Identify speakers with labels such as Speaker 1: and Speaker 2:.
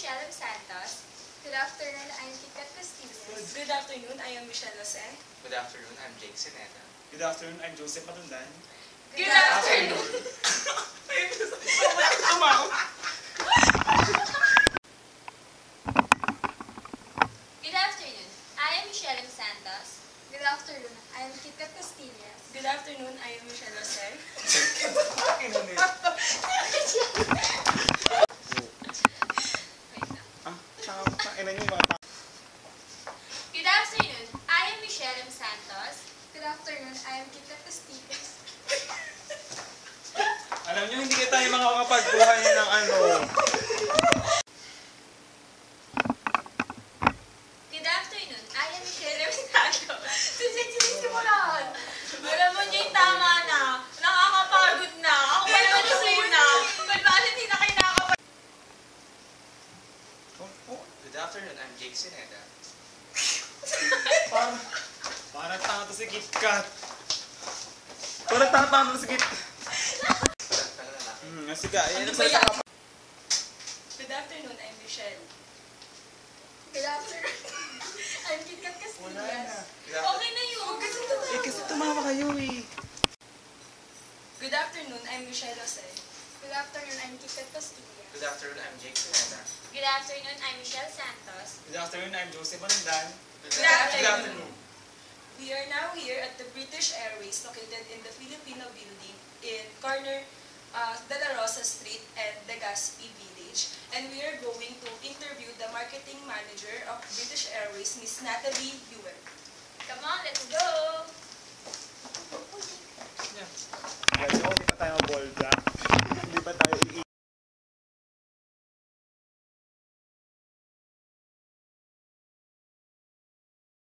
Speaker 1: Michelle M. Santos. Good afternoon, I'm Kikat Castillas.
Speaker 2: Good afternoon, I am Michelle Jose.
Speaker 3: Good afternoon, I'm Jake Sineta.
Speaker 4: Good afternoon, I'm Joseph Matundan.
Speaker 1: Good afternoon. Good afternoon, I am Michelle M. Santos. Good afternoon, I am Kikat Castillas.
Speaker 2: Good afternoon, I am Michelle Jose.
Speaker 4: Ina niyo mga
Speaker 1: Good afternoon, I am Michelle M. Santos. Good afternoon, I am Kikat Castillas.
Speaker 4: Alam niyo, hindi kayo tayo makakapagbuhay ng ano.
Speaker 1: Good afternoon, I am Michelle M. Santos. Sisisimulan. Alam mo niya yung tama na. Nakakapagod na. Ako pa naman yung una. Ba't bakit hindi na kayo nakakapagod?
Speaker 4: Oh, oh,
Speaker 3: Good afternoon, I'm Jake Sineta.
Speaker 4: parang, parang tanga to si KitKat. Parang tanga tanga to si Kit. Hmm, sige,
Speaker 2: Ano
Speaker 4: ang
Speaker 2: ba
Speaker 4: salita
Speaker 2: yan?
Speaker 4: ka pa.
Speaker 2: Good afternoon, I'm Michelle.
Speaker 1: Good afternoon. I'm Kikat Castillas. Okay na yun. Kasi totoo.
Speaker 4: Eh, kasi tumawa kayo eh.
Speaker 2: Good afternoon, I'm Michelle Jose.
Speaker 1: Good afternoon, I'm Kikat Castillas.
Speaker 3: Good afternoon, I'm Jake Sineta.
Speaker 1: Good afternoon, I'm Michelle Santos.
Speaker 4: Good afternoon, I'm Joseph Matundan.
Speaker 2: Good afternoon.
Speaker 3: afternoon.
Speaker 2: We are now here at the British Airways located in the Filipino building in corner uh, De La Rosa Street and Legazpi Village. And we are going to interview the marketing manager of British Airways, Miss Natalie Hewer.
Speaker 1: Come on, let's go!
Speaker 4: Guys, okay pa tayo ball dyan.